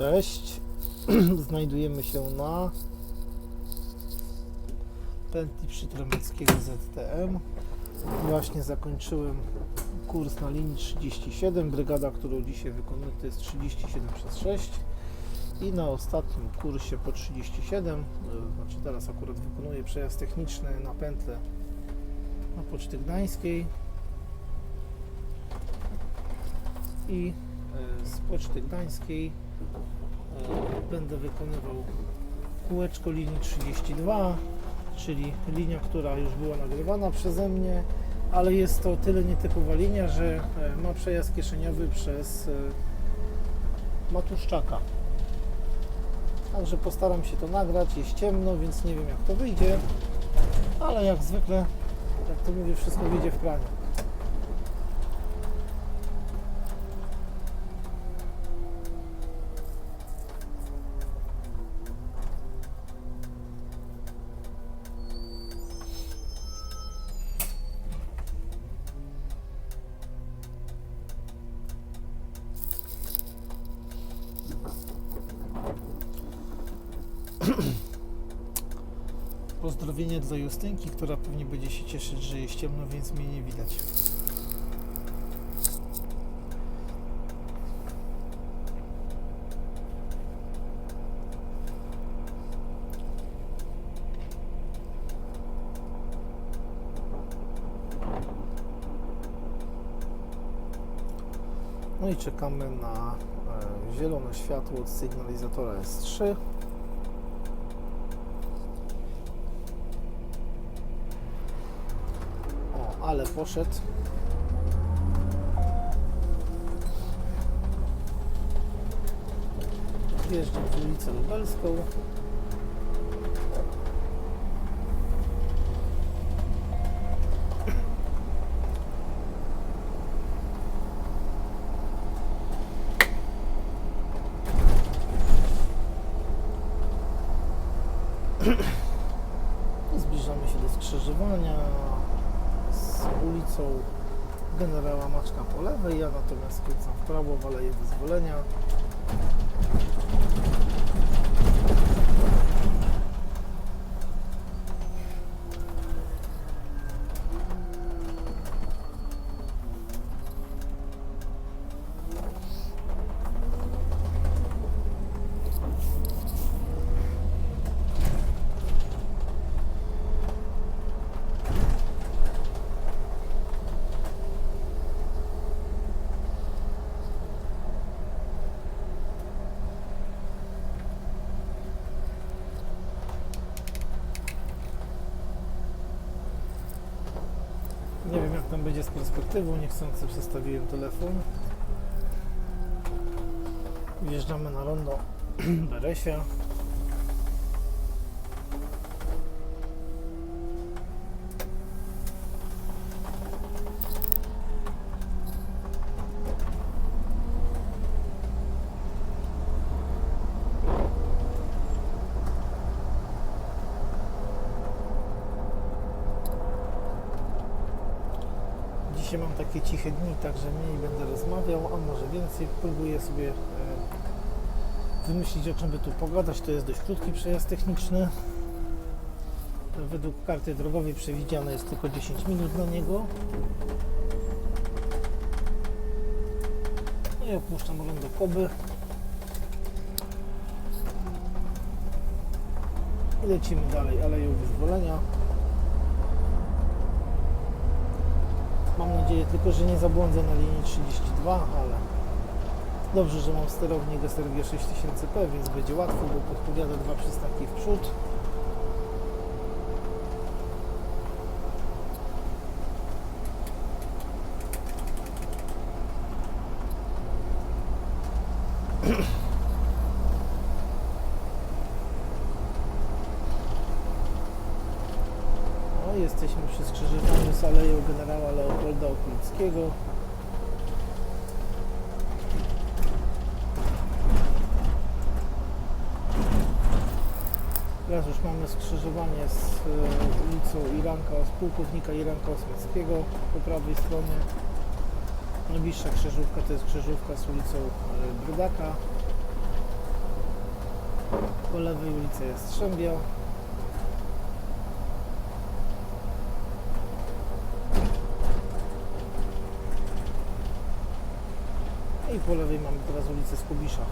Cześć. Znajdujemy się na pętli przytremeckiego ZTM. Właśnie zakończyłem kurs na linii 37. Brygada, którą dzisiaj wykonuję to jest 37 przez 6. I na ostatnim kursie po 37, e, znaczy teraz akurat wykonuję przejazd techniczny na pętlę na Poczty Gdańskiej i z Poczty Gdańskiej e, będę wykonywał kółeczko linii 32, czyli linia, która już była nagrywana przeze mnie, ale jest to tyle nietypowa linia, że e, ma przejazd kieszeniowy przez e, Matuszczaka. Także postaram się to nagrać, jest ciemno, więc nie wiem jak to wyjdzie, ale jak zwykle, jak to mówię, wszystko wyjdzie w planie. Pozdrowienie dla Justynki, która pewnie będzie się cieszyć, że jest ciemno, więc mnie nie widać. No i czekamy na e, zielone światło od sygnalizatora S3. O, ale poszedł. Wjeżdżam w ulicę Lubelską. Zbliżamy się do skrzyżowania ulicą generała Maczka po lewej, ja natomiast skręcam w prawo w Aleję Wyzwolenia. Nie wiem jak tam będzie z perspektywą, niechcący przestawiłem telefon. Wjeżdżamy na rondo Beresia. Dzisiaj mam takie ciche dni, także mniej będę rozmawiał, a może więcej. Próbuję sobie e, wymyślić o czym by tu pogadać. To jest dość krótki przejazd techniczny. Według karty drogowej przewidziane jest tylko 10 minut na niego. No i opuszczam rondo Koby. I lecimy dalej Aleją Wyzwolenia. Mam nadzieję tylko, że nie zabłądzę na linii 32, ale dobrze, że mam sterownik SRG 6000P, więc będzie łatwo, bo podpowiada dwa przystanki w przód. No, jesteśmy przy skrzyżowaniu z Aleją Generała Leopolda Okulickiego. Teraz już mamy skrzyżowanie z e, ulicą Iranka, z pułkownika Iranka Osmackiego po prawej stronie. Najbliższa krzyżówka to jest krzyżówka z ulicą e, Brydaka. Po lewej ulica Jastrzębia. I po lewej mamy teraz ulicę Skubisza.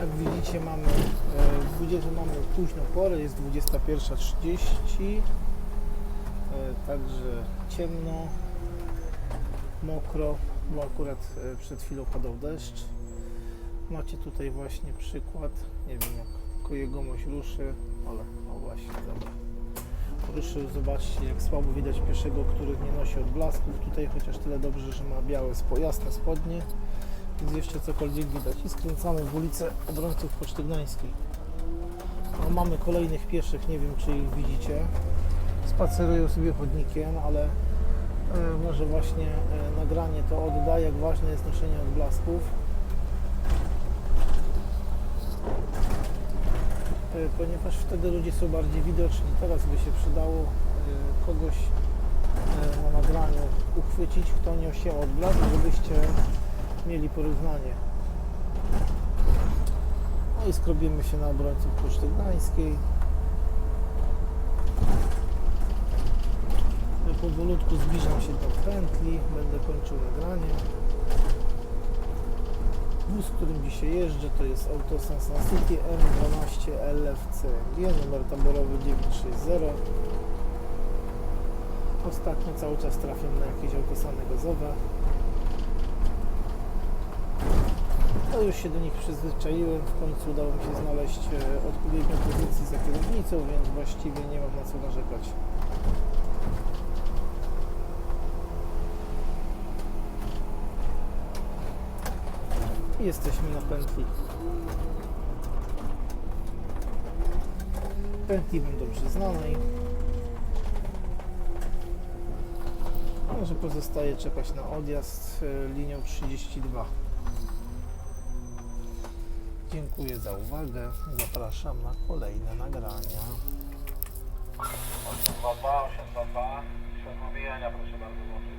Jak widzicie mamy, e, 20, mamy późną porę, jest 21.30 e, Także ciemno, mokro, bo akurat e, przed chwilą padał deszcz. Macie tutaj właśnie przykład, nie wiem jak tylko jegomość ruszy, ale o właśnie, dobra. Ruszył, zobaczcie jak słabo widać pieszego, który nie nosi odblasków. Tutaj chociaż tyle dobrze, że ma białe, jasne spodnie, więc jeszcze cokolwiek widać. I skręcamy w ulicę Obrońców Poczty Gdańskiej. No, mamy kolejnych pieszych, nie wiem czy ich widzicie spacerują sobie chodnikiem, ale e, może właśnie e, nagranie to oddaje, jak ważne jest noszenie odblasków. Ponieważ wtedy ludzie są bardziej widoczni. Teraz by się przydało e, kogoś e, na nagraniu uchwycić, kto niesie odblask, żebyście mieli porównanie. No i skrobimy się na obrońców Poczty Gdańskiej. powolutku zbliżam się do pętli, będę kończył nagranie. Wóz, którym dzisiaj jeżdżę, to jest Autosens na City M12 LFC numer taborowy 960. Ostatnio cały czas trafiam na jakieś autosany gazowe. No już się do nich przyzwyczaiłem, w końcu udało mi się znaleźć e, odpowiednią pozycję za kierownicą, więc właściwie nie mam na co narzekać. Jesteśmy na pętli. Pętli wam dobrze znanej. Może pozostaje czekać na odjazd e, linią 32. Dziękuję za uwagę. Zapraszam na kolejne nagrania. 822, 822, przed pobijania proszę bardzo.